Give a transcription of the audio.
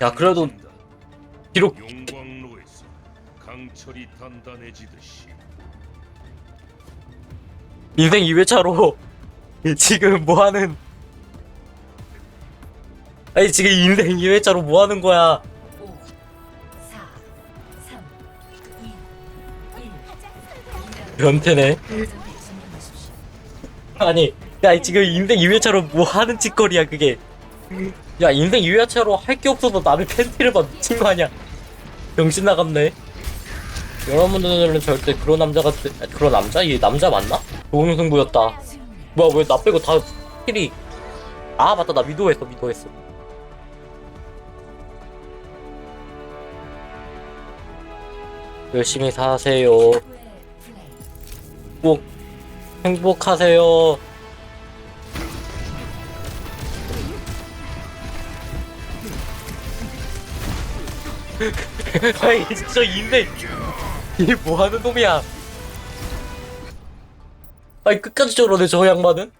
야, 그래도. 비록 용광로에서 강철이 단단해지듯이 인생 2회차로 지금 뭐하는 아니 지금 인생 2회차로 뭐하는 거야 5, 4, 3, 2, 1. 변태네 아니 야 지금 인생 2회차로 뭐하는 짓거리야 그게 야 인생 2회차로 할 게 없어서 남의 팬티를 봐 미친 거 아니야. 병신 나갔네. 여러분들은 절대 그런 남자 같은 아, 그런 남자? 이 남자 맞나? 좋은 승부였다. 뭐야 왜 나 빼고 다 스킬이. 아 맞다. 나 미도했어 미도했어. 열심히 사세요. 꼭 행복하세요 아이 진짜 인생 이게 뭐하는 놈이야? 아니 끝까지 저러네 저 양반은